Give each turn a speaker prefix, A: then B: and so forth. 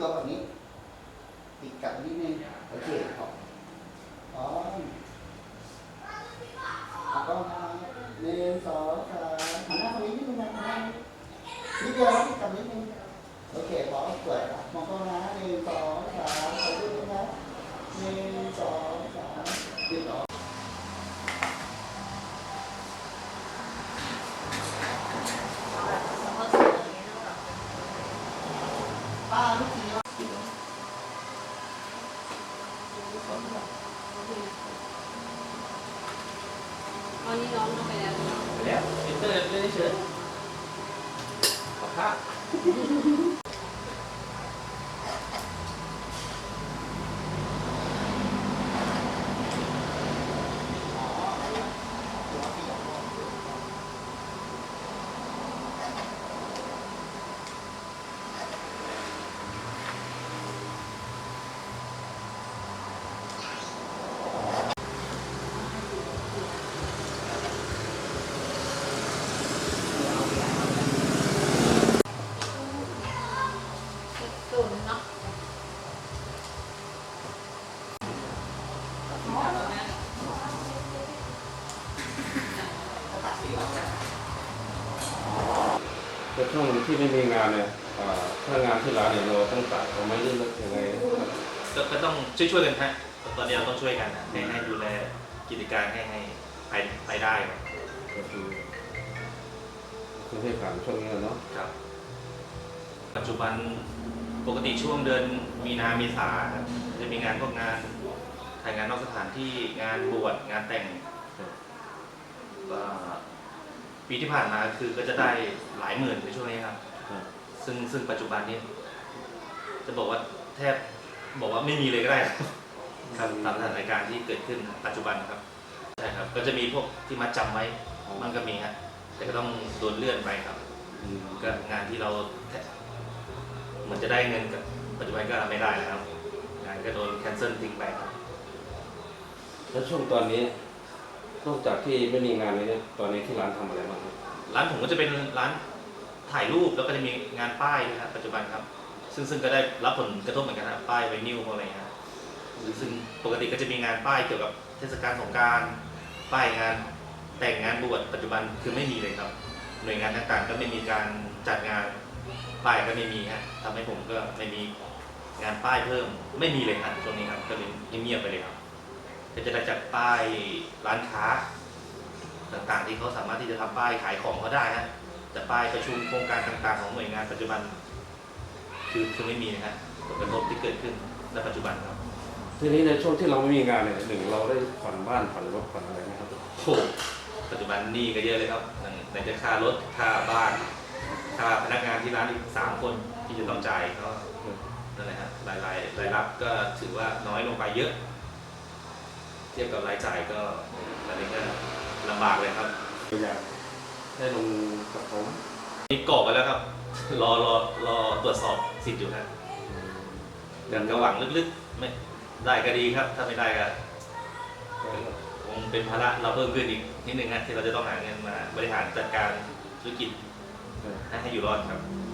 A: ตัวแบบนี้ ติดกับนิดนึงโอเคพอพร้อมแล้วก็มาหนึ่งสองสามหันหน้าตรงนี้นิดนึงนะหันหน้านิดเดียวติดกับนิดนึงโอเคพร้อมสวยครับมองกล้องนะหนึ่งสองสามขอดูนะหนึ่งสองสามติดต่อ ลูกทีว่า
B: ตอนนี้น้องลงไปแล้ว
C: แล้วอินเตอร์เล่นเฉยขอค่า
B: ตุ่นเนาะ
D: แต่ช่วงที่ไม่มีงานเนี่ยอ่าถ้างานที่ร้านเนี่ยเราต้องตัดเราไม่เลือกยังไง
C: ก็ก็ต้องช่วยช่วยๆกันฮะตอนนี้เราต้องช่วยกันนะให้ให้ดูแลกิจการให้ให้ไปไปได้ครับ
D: ก็คือคือให้ผ่านช่วงนี้เนาะ
C: ครับ ปัจจุบันปกติช่วงเดือนมีนาเมษาครับจะมีงานพวกงานถ่ายงานนอกสถานที่งานบวชงานแต่งก็ ปีที่ผ่านมาคือก็จะได้หลายหมื่นในช่วงนี้ครับ
D: ครับ
C: ซึ่งซึ่งปัจจุบันนี้ จะบอกว่าแทบบอกว่าไม่มีเลยก็ได้ครับครับตามสถานการณ์ที่เกิดขึ้นปัจจุบันครับใช่ครับ ก็จะมีพวกที่มาจำไว้มันก็มีฮะแต่ก็ต้องโดนเลื่อนไปครับ
D: อืม
C: ก็งานที่เราเหมือนจะได้เงินกับปัจจุบันก็ไม่ได้นะครับงานก็โดนแคนเซิลทิ้งไปครับ
D: แล้วช่วงตอนนี้ นอกจากที่ไม่มีงานเลยเนี่ยตอนนี้ที่ร้านทำอะไรบ้างครับ
C: ร้านผมก็จะเป็นร้านถ่ายรูปแล้วก็จะมีงานป้ายนะครับปัจจุบันครับ ซึ่งซึ่งก็ได้รับผลกระทบเหมือนกันครับป้ายไวนิวอะไรเงี้ยครับซึ่งปกติก็จะมีงานป้ายเกี่ยวกับเทศกาลสงการป้ายงานแต่งงานบวชปัจจุบันคือไม่มีเลยครับ หน่วยงานต่างๆ ก็ไม่มีการจัดงานป้ายก็ไม่มีฮะทำให้ผมก็ไม่มีงานป้ายเพิ่มไม่มีเลยครับช่วงนี้ครับก็เลยเงียบๆไปเลยครับ ก็จะได้จากป้ายร้านค้า ต่างๆ ที่เขาสามารถที่จะทำป้ายขายของเขาได้ฮะแต่ป้ายประชุมโครงการต่างๆ ของหน่วยงานปัจจุบัน คือคือไม่มีนะฮะผลกระทบที่เกิดขึ้นในปัจจุบันครับ
D: ทีนี้ในช่วงที่เราไม่มีงานเนี่ยหนึ่งเราได้ผ่อนบ้านผ่อนรถผ่อนอะไรไหมครับ
C: โอ้โหปัจจุบันหนี้ก็เยอะเลยครับไหนจะค่ารถค่าบ้านค่าพนักงานที่ร้านอีกสามคนที่จะต้องจ่ายก็นั่นแหละฮะรายรายรายรับก็ถือว่าน้อยลงไปเยอะ เทียบกับรายจ่ายก็ตอนนี้ก็ลำบากเลยครับ
D: อยากได้ลงกับผม
C: นี่กรอกไปแล้วครับ รอรอรอตรวจสอบสิทธิ์อยู่ครับแต่ก็หวังลึกๆไม่ได้ก็ดีครับ ถ้าไม่ได้ก็คงเป็นภาระเราเพิ่มขึ้นอีกนิดนึงฮะที่เราจะต้องหาเงินมาบริหารจัดการธุรกิจให้ให้อยู่รอดครับ
D: ค